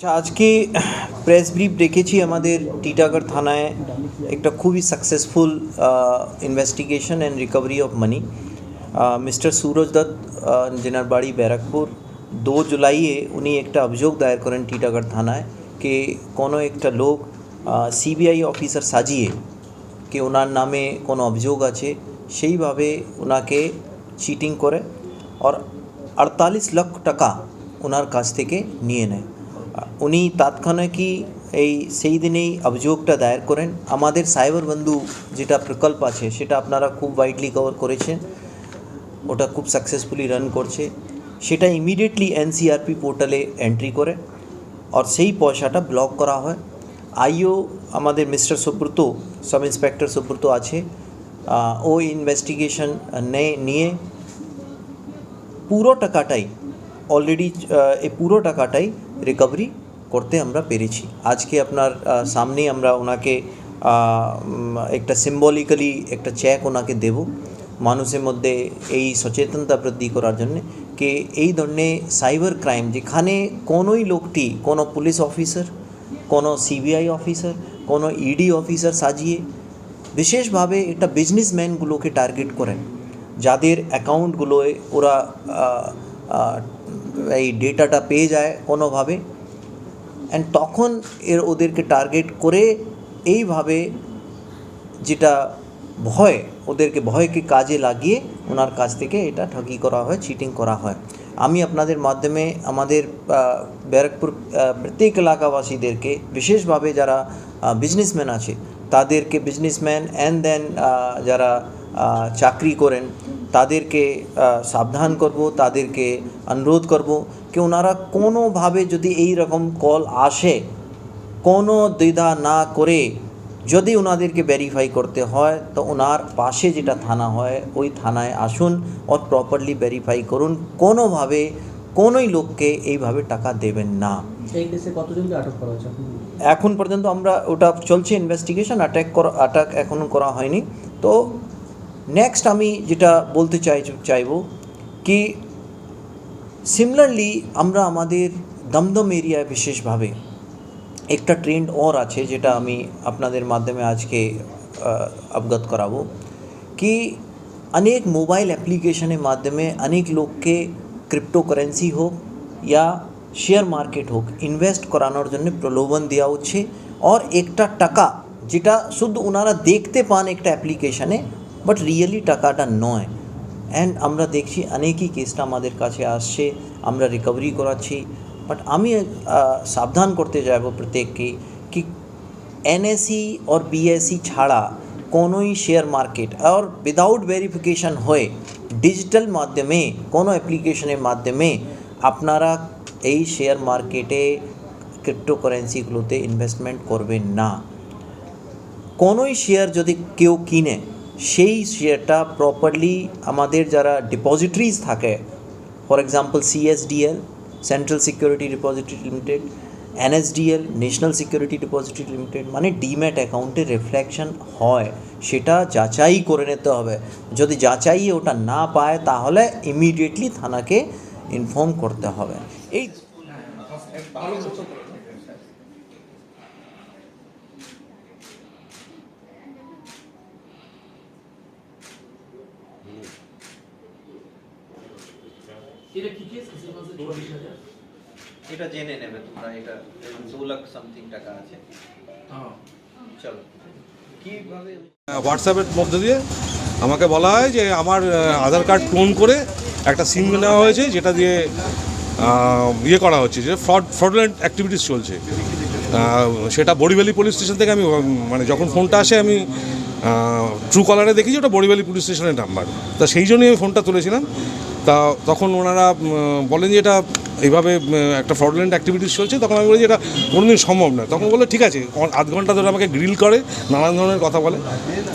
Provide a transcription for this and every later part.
আচ্ছা আজকে press brief রেখেছি আমাদের টিটাগড় থানায় একটা খুবই successful investigation and recovery of money mister Suraj Dutta যেনার বাড়ি ব্যারাকপুর, দো জুলাইয়ে উনি একটা অভিযোগ দায়ের করেন টিটাগড় থানায় কে কোনো একটা লোক সিবিআই অফিসার সাজিয়ে কি ওনার নামে কোনো অভিযোগ আছে, সেইভাবে ওনাকে চিটিং করে, আর আটতাল্লিশ লক্ষ টাকা ওনার কাছ থেকে নিয়ে নেয়। উনি তাৎক্ষণিকই এই সেই দিনেই অভিযোগটা দায়ের করেন। আমাদের সাইবার বন্ধু যেটা প্রকল্প আছে, সেটা আপনারা খুব ওয়াইডলি কভার করেছেন। ওটা খুব সাকসেসফুলি রান করছে। সেটা ইমিডিয়েটলি এনসিআরপি পোর্টালে এন্ট্রি করে আর সেই পয়সাটা ব্লক করা হয়। আইও আমাদের mister Subrata sub inspector Subrata আছে। ও ইনভেস্টিগেশন নিয়ে পুরো টাকাটাই অলরেডি এই পুরো টাকাটাই রিকভারি করতে আমরা পেরেছি। আজকে আপনার আহ, সামনেই আমরা ওনাকে একটা সিম্বলিক্যালি একটা চেক ওনাকে দেব। মানুষের মধ্যে এই সচেতনতা বৃদ্ধি করার জন্য যে এই ধরনের সাইবার ক্রাইম যেখানে কোনোই লোকটি কোনো পুলিশ অফিসার কোনো সিবিআই অফিসার কোনো ইডি অফিসার সাজিয়ে বিশেষভাবে এটা বিজনেসম্যানগুলোকে টার্গেট করেন। যাদের অ্যাকাউন্টগুলোয় ওরা এই ডেটাটা পেয়ে যায় কোনোভাবে। অ্যান্ড তখন এর ওদেরকে টার্গেট করে এইভাবে যেটা ভয়, ওদেরকে ভয়কে কাজে লাগিয়ে ওনার কাছ থেকে এটা ঠকি করা হয় চিটিং করা হয়। আমি আপনাদের মাধ্যমে আমাদের ব্যারাকপুর প্রত্যেক এলাকাবাসীদেরকে, বিশেষভাবে যারা বিজনেসম্যান আছে, তাদেরকে বিজনেসম্যান অ্যান্ড দেন যারা চাকরি করেন তাদেরকে সাবধান করব তাদেরকে অনুরোধ করব কি ওনারা কোনোভাবে যদি এই রকম কল আসে কোনো দ্বিধা না করে যদি ওনাদেরকে ভেরিফাই করতে হয় তো ওনার পাশে যেটা থানা হয় ওই থানায় আসুন আর প্রপারলি ভেরিফাই করুন। কোনোভাবে কোনোই লোককে এইভাবে টাকা দেবেন না। এখন পর্যন্ত আমরা ওটা চলছে ইনভেস্টিগেশন অ্যাটাক করা অ্যাটাক এখনও করা হয়নি। তো নেক্সট আমি যেটা বলতে চাই চাইবো কি সিমিলারলি আমরা আমাদের দমদম এরিয়ায় বিশেষভাবে একটা ট্রেন্ড ওর আছে যেটা আমি আপনাদের মাধ্যমে আজকে আহ, অবগত করাবো कि अनेक मोबाइल एप्लीकेशन के माध्यम अनेक लोग के ক্রিপ্টো কারেন্সি হোক ইয়া শেয়ার মার্কেট হোক ইনভেস্ট করানোর জন্য প্রলোভন দেওয়া হচ্ছে আর একটা টাকা যেটা শুধু ওনারা দেখতে পান একটা অ্যাপ্লিকেশানে বাট রিয়েলি টাকাটা নয় অ্যান্ড আমরা দেখছি অনেকই কেসটা আমাদের কাছে আসছে আমরা রিকভারি করাচ্ছি বাট আমি সাবধান করতে যাব প্রত্যেককে কি এনএসি ওর বিএসি ছাড়া কোনোই শেয়ার মার্কেট আর উইদাউট ভেরিফিকেশন হয়ে ডিজিটাল মাধ্যমে কোনো অ্যাপ্লিকেশনের মাধ্যমে আপনারা এই শেয়ার মার্কেটে ক্রিপ্টোকারেন্সিগুলোতে ইনভেস্টমেন্ট করবেন না কোনোই শেয়ার যদি কেউ কিনে সেই শেয়ারটা প্রপারলি আমাদের যারা ডিপোজিটরিজ থাকে for example CSDL central security depository limited NSDL national security depository limited মানে ডিম্যাট অ্যাকাউন্টে রিফ্লেকশন হয়, সেটা যাচাই করে নিতে হবে। যদি যাচাই ওটা না পায়, তাহলে ইমিডিয়েটলি থানাকে ইনফর্ম করতে হবে। এই এটা কি কেস কিসের মাঝে চল্লিশ হাজার এটা জেনে নেবে তোমরা এটা দু লাখ সামথিং টাকা আছে। চলো। কীভাবে হোয়াটসঅ্যাপের মধ্যে দিয়ে আমাকে বলা হয় যে আমার আধার কার্ড ক্লোন করে একটা সিম নেওয়া হয়েছে যেটা দিয়ে ইয়ে করা হচ্ছে যে ফ্রড ফ্রডুলেন্ট অ্যাক্টিভিটিস চলছে। সেটা বড়িভ্যালি পুলিশ স্টেশন থেকে আমি মানে যখন ফোনটা আসে আমি ট্রু কলারে দেখি যে ওটা বড়িভ্যালি পুলিশ স্টেশনের নাম্বার তা সেই জন্যই আমি ফোনটা তুলেছিলাম। তা তখন ওনারা বলেন যে এটা এইভাবে একটা ফ্রডল্যান্ড অ্যাক্টিভিটিস চলছে, তখন আমি বলি যে এটা কোনোদিন সম্ভব নয়। তখন বলে ঠিক আছে আধ ঘণ্টা ধরে আমাকে গ্রিল করে, নানান ধরনের কথা বলে।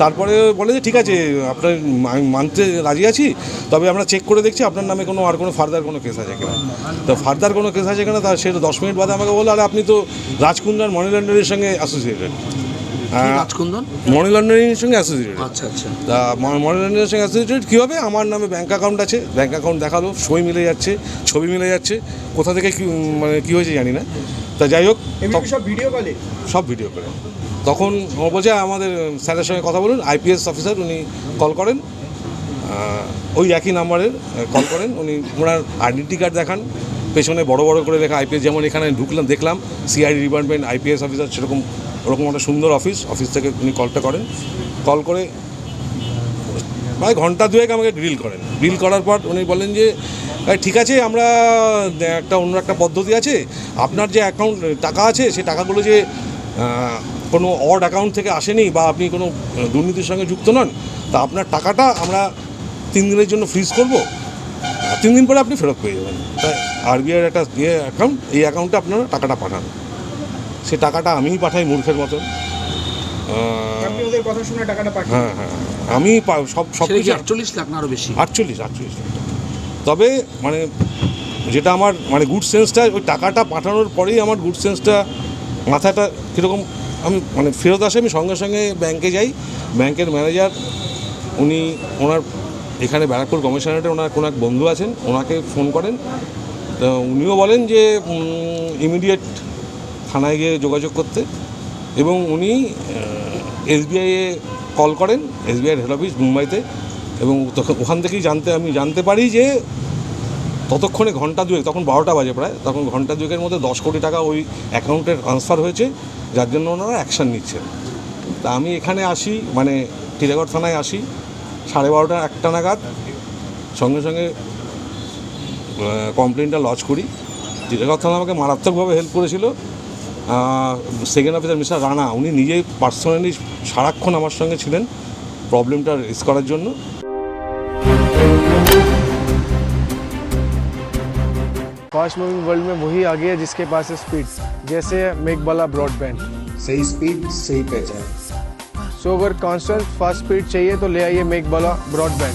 তারপরে বলে যে, ঠিক আছে, আপনার মানতে রাজি আছি, তবে আমরা চেক করে দেখছি, আপনার নামে কোনো, আর কোনো ফার্দার কোনো কেস আছে কিনা। তো ফার্দার কোনো কেস আছে কিনা তার সেটা দশ মিনিট বাদে আমাকে বলল, আরে, আপনি তো রাজকুন্দ্রার মানি লন্ডারের সঙ্গে অ্যাসোসিয়েটেড রাজকুন্দন? মানি লন্ডারিংয়ের সঙ্গে অ্যাসোসিয়েটেড আচ্ছা আচ্ছা। তা মানি লন্ডারিংয়ের সঙ্গে অ্যাসোসিয়েটেড কী হবে? আমার নামে ব্যাঙ্ক অ্যাকাউন্ট আছে। ব্যাঙ্ক অ্যাকাউন্ট দেখাল সই মিলে যাচ্ছে ছবি মিলে যাচ্ছে। কোথা থেকে কী মানে কী হয়েছে জানি না। তা যাই হোক সব ভিডিও কলে সব ভিডিও করে। তখন ও বলছে আমাদের স্যারের সঙ্গে কথা বলুন আইপিএস অফিসার উনি কল করেন। ওই একই নাম্বারে কল করেন। উনি ওনার আইডেন্টি কার্ড দেখান। পেছনে বড় বড় করে লেখা আইপিএস যেমন এখানে ঢুকলাম দেখলাম সিআইডি ডিপার্টমেন্ট আইপিএস অফিসার সেরকম ওরকম একটা সুন্দর অফিস অফিস থেকে উনি কলটা করেন। কল করে প্রায় ঘণ্টা দুয়েক আমাকে গ্রিল করেন। গ্রিল করার পর উনি বলেন যে "এই ঠিক আছে, আমরা একটা অন্য একটা পদ্ধতি আছে। আপনার যে অ্যাকাউন্ট টাকা আছে সেই টাকাগুলো যে কোনো অড অ্যাকাউন্ট থেকে আসেনি বা আপনি কোনো দুর্নীতির সঙ্গে যুক্ত নন, তা আপনার টাকাটা আমরা তিন দিনের জন্য ফ্রিজ করব। তিন দিন পরে আপনি ফেরত পেয়ে যাবেন। তাই আরবিআইয়ের একটা ইয়ে অ্যাকাউন্ট এই অ্যাকাউন্টে আপনারা টাকাটা পাঠান। সে টাকাটা আমিই পাঠাই মূর্খের মতন। শুনে টাকাটা হ্যাঁ হ্যাঁ আমি পা- সব সব কিছু আটচল্লিশ লাখ না আরও বেশি? আটচল্লিশ আটচল্লিশ লাখ তবে মানে যেটা আমার মানে গুড সেন্সটা ওই টাকাটা পাঠানোর পরেই আমার গুড সেন্সটা মাথাটা কীরকম আমি মানে ফেরত আসে আমি সঙ্গে সঙ্গে ব্যাংকে যাই। ব্যাংকের ম্যানেজার উনি ওনার এখানে ব্যারাকপুর কমিশনারেটে ওনার কোনো এক বন্ধু আছেন ওনাকে ফোন করেন। তো উনিও বলেন যে ইমিডিয়েট থানায় গিয়ে যোগাযোগ করতে এবং উনি এসবিআইয়ে কল করেন এসবিআইয়ের হেড অফিস মুম্বাইতে এবং ওখান থেকেই জানতে, আমি জানতে পারি যে ততক্ষণে ঘণ্টা দুয়েক, তখন বারোটা বাজে প্রায়, তখন ঘণ্টা দুয়েকের মধ্যে দশ কোটি টাকা ওই অ্যাকাউন্টে ট্রান্সফার হয়েছে, যার জন্য ওনারা অ্যাকশান নিচ্ছেন। তা আমি এখানে আসি মানে টিটাগড় থানায় আসি, সাড়ে বারোটা, একটা নাগাদ, সঙ্গে সঙ্গে কমপ্লেনটা লজ করি। টিটাগড় থানা আমাকে মারাত্মকভাবে হেল্প করেছিল। সেকেন্ড অফিসার মিস্টার রানা উনি নিজেই পার্সোনালি সারাক্ষণ আমার সঙ্গে ছিলেন প্রবলেমটা রেস করার জন্য फास्ट मूविंग वर्ल्ड में वही आ गया जिसके पास है स्पीड जैसे मेकबाला ब्रॉडबैंड सही स्पीड सही पहचान सो अगर कॉन्स्टेंट फास्ट स्पीड चाहिए तो ले आइए मेकबाला ब्रॉडबैंड